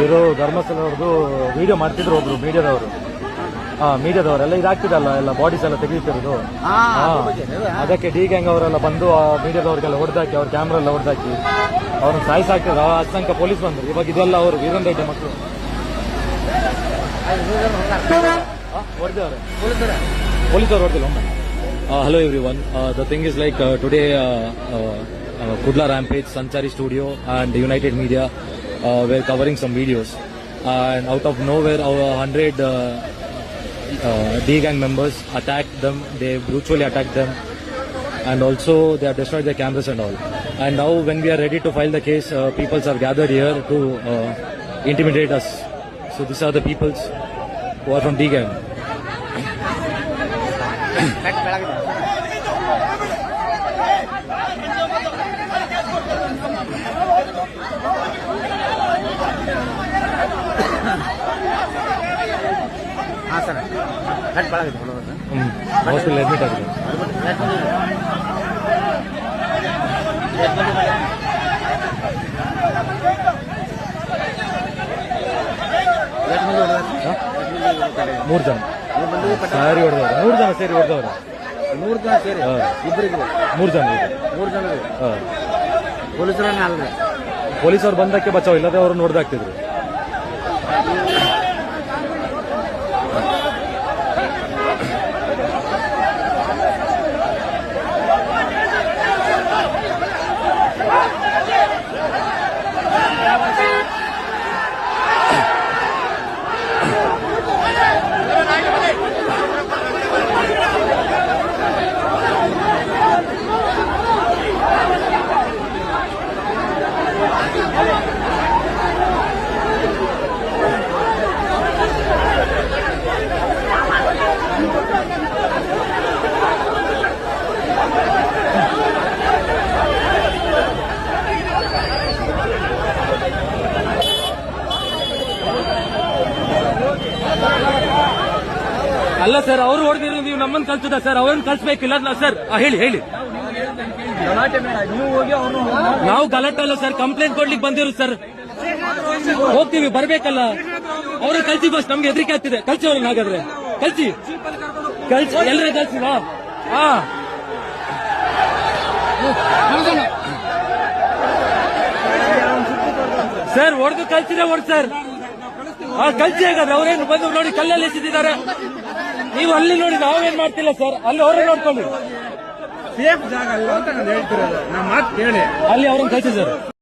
ಇವರು ಧರ್ಮಸ್ಥಳ ಅವ್ರದ್ದು ವಿಡಿಯೋ ಮಾಡ್ತಿದ್ರು ಒಬ್ರು ಮೀಡಿಯಾದವರು. ಹಾ ಮೀಡಿಯಾದವರೆಲ್ಲ ಇದಾಗ್ತಿದಲ್ಲ ಎಲ್ಲ ಬಾಡೀಸ್ ಎಲ್ಲ ತೆಗಿತಿರೋದು. ಅದಕ್ಕೆ ಡಿ ಗ್ಯಾಂಗ್ ಅವರೆಲ್ಲ ಬಂದು ಆ ಮೀಡಿಯಾದವ್ರಿಗೆಲ್ಲ ಹೊಡೆದಾಕಿ ಅವ್ರ ಕ್ಯಾಮ್ರಾ ಎಲ್ಲ ಹೊಡೆದಾಕಿ ಅವ್ರನ್ನ ಸಾಯಿಸಾಕ್ತಿದ್ರು ಆ ಅಸಂಖ್ಯ ಪೊಲೀಸ್ ಬಂದ್ರು. ಇವಾಗ ಇದೆಲ್ಲ ಅವರು ವೀರನ್ ರೆಡ್ಡಿ ಮಕ್ಕಳು. ಹೊಡೆದವ್ರೆ ಪೊಲೀಸ್ ಅವರು. ಹೊಡೆದಿಲ್ಲ ಒಮ್ಮೆ. Hello everyone the thing is like today Kudla rampage Sanchari studio and united uh, were covering some videos. and out of nowhere, our 100 uh, uh, D gang members attacked them. They brutally attacked them. And also, they have destroyed their cameras and all. And now, when we are ready to file the case, uh, peoples are gathered here to uh, intimidate us. So these are the peoples who are from D gang. Sir. Cut ಬೆಳಗಿದೆ ಹುಡುಗರು hospital admit ಆಗಿದೆ. ಮೂರು ಜನ. ಸಾರಿ ಹೊಡೆದವ್ರ. ಮೂರು ಜನ ಸೇರಿ ಹೊಡೆದವ್ರ. ಮೂರು ಜನ ಸೇರಿ. ಇಬ್ಬರಿಗೆ ಮೂರು ಜನ ಮೂರು ಜನ. ಪೊಲೀಸರನ್ನ ಪೊಲೀಸರು ಬಂದಕ್ಕೆ ಬಚಾವ್ ಇಲ್ಲದೆ ಅವರು ಹೊಡೆದಾಕ್ತಿದ್ರು ಅಲ್ಲ ಸರ್, ಅವ್ರು ಹೊಡೆದಿರೋ ನೀವು ನಮ್ಮನ್ನು ಕಲ್ಸದ ಸರ್, ಅವ್ರನ್ನ ಕಲ್ಸ್ಬೇಕಿಲ್ಲ ಸರ್. ಹೇಳಿ ಹೇಳಿ. ನೀವು ಗಲಾಟೆ ಅಲ್ಲ ಸರ್ ಕಂಪ್ಲೇಂಟ್ ಕೊಡ್ಲಿಕ್ಕೆ ಬಂದಿರು ಸರ್. ಹೋಗ್ತೀವಿ, ಬರ್ಬೇಕಲ್ಲ. ಅವ್ರಿಗೆ ಕಲ್ಸಿ ಬಸ್ ನಮ್ಗೆ ಹೆದರಿಕೆ ಆಗ್ತಿದೆ. ಕಲ್ಸಿ ಅವ್ರನ್ನ ಹಾಗಾದ್ರೆ. ಕಲ್ಸಿ. ಕಲ್ಸಿ ಎಲ್ಲರ ಕಲ್ಸಿ, ಹಾ. ಸರ್, ಹೊಡೆದು ಕಲ್ಸಿದ್ರೆ ಹೊಡ್ ಸರ್. ಕಲ್ಸಿ ಹಾಗಾದ್ರೆ, ಅವ್ರೇನು ಬಂದು ನೋಡಿ ಕಲ್ಲಲ್ಲಿ ಎಸೆದಿದ್ದಾರೆ. ನೀವು ಅಲ್ಲಿ ನೋಡಿ ನಾವೇನ್ ಮಾಡ್ತಿಲ್ಲ ಸರ್? ಅಲ್ಲಿ ಅವರೇ ನೋಡ್ಕೊಳ್ಳಿ. ಸೇಫ್ ಜಾಗ ಅಲ್ಲ ಅಂತ ನಾನು ಹೇಳ್ತಿರೋದು. ನಾನು ಮಾತು ಕೇಳಿ. ಅಲ್ಲಿ ಅವ್ರನ್ನ ಕಳಿಸಿ ಸರ್.